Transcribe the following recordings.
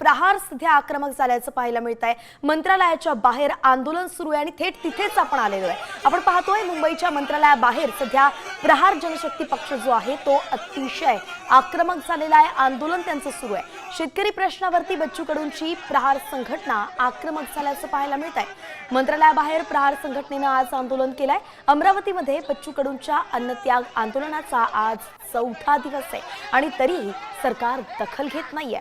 प्रहार सध्या आक्रमक झाल्याचं पाहायला मिळत आहे मंत्रालयाच्या बाहेर आंदोलन सुरू आहे आणि थेट तिथेच आपण आलेलो आहे. आपण पाहतोय मुंबईच्या मंत्रालयाबाहेर सध्या प्रहार जनशक्ती पक्ष जो आहे तो अतिशय आक्रमक झालेला आहे. आंदोलन त्यांचं सुरू आहे. शेतकरी प्रश्नावरती बच्चू कडूंची प्रहार संघटना आक्रमक झाल्याचं पाहायला मिळत आहे मंत्रालयाबाहेर प्रहार संघटनेनं आज आंदोलन केलंय. अमरावतीमध्ये बच्चू कडूंच्या अन्नत्याग आंदोलनाचा आज चौथा दिवस आहे आणि तरीही सरकार दखल घेत नाहीये.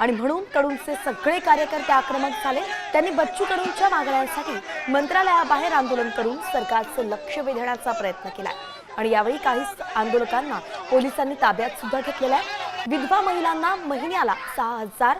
आणि म्हणून कडूंचे सगळे कार्यकर्ते आक्रमक झाले. त्यांनी बच्चू कडूंच्या मागण्यांसाठी मंत्रालयाबाहेर आंदोलन करून सरकारचं लक्ष वेधण्याचा प्रयत्न केलाय आणि यावेळी काही आंदोलकांना पोलिसांनी ताब्यात सुद्धा घेतलेलं आहे. विधवा महिलांना महिन्याला सहा हजार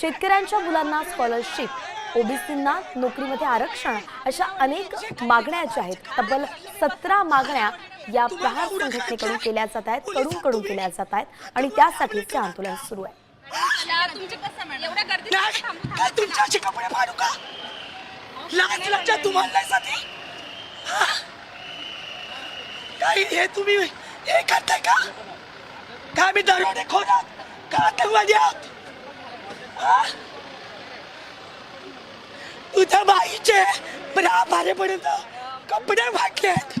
शेतकऱ्यांच्या मुलांना स्कॉलरशिप ओबीसींना नोकरीमध्ये आरक्षण अशा अनेक मागण्या ज्या आहेत. तब्बल सतरा मागण्या या प्रहार संघटनेकडून केल्या जात आहेत कडून केल्या जात आहेत आणि त्यासाठीचे आंदोलन सुरू आहे. तुमचे कसं मॅडम एवढ्या गर्दीत नाही काय तुमचे असे कपडे फाडू का लाज लज्जा तुम्हाला नाही साधी हा? काय हे तुम्ही हे करताय का काय मी दरोडे खोरात का आतंकवादी आहात हा? तुझ्या बाईचे बरा भारेपर्यंत कपडे फाटले आहेत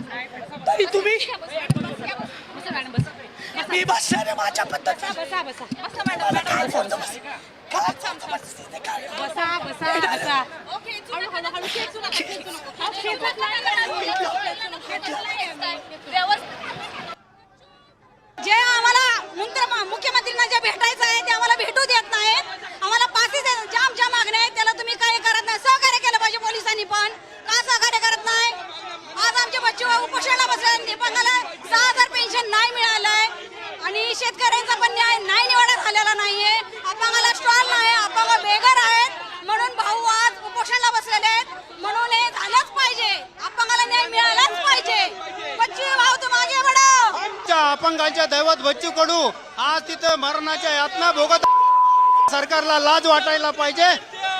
तरी तुम्ही बसा मॅडम बसा मी बसणार आहे माझ्या पद्धतीने. बसा बसा बसा. मला मॅडम काय बोलतो बस. काय बोलतो बस तिथे काय? बसा बसा बसा. ओके हळू हळू हळू खेचू नका. खेचू नका अहो, खेचत नाही मॅडम. खेचत नाही. व्यवस्थित जे आम्हाला मुंत्र- मुख्यमंत्र्यांना जे भेटायचं आहे ते आम्हाला भेटू देत नाहीत आम्हाला पासेस आहेत जाम ज्या मागण्या आहेत त्याला तुम्ही काय करत नाही सहकार्य केलं पाहिजे पोलिसांनी पण का सहकार्य करत नाही आज आमचे बच्चे उपोषणाला बसले नेपाळला सहा हजार पेन्शन नाही मिळालंय आणि शेतकऱ्यांचा पण न्याय नाही निवाडा झालेला नाहीये. अपंगाला स्टॉल नाही अपंग बेघर आहेत. म्हणून भाऊ आज उपोषणाला बसलेले आहेत. म्हणून हे झालंच पाहिजे. अपंगाला न्याय मिळालाच पाहिजे. बच्ची भाऊ तू मागे म्हणा त्या अपंगांच्या दैवत बच्चू कडू आज तिथं मरणाच्या यातना भोगत सरकारला लाज वाटायला पाहिजे.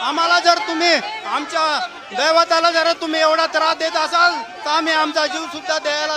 आम्हाला जर तुम्ही आमच्या दैवताला जर तुम्ही एवढा त्रास देत असाल तर आम्ही आमचा जीव सुद्धा द्यायला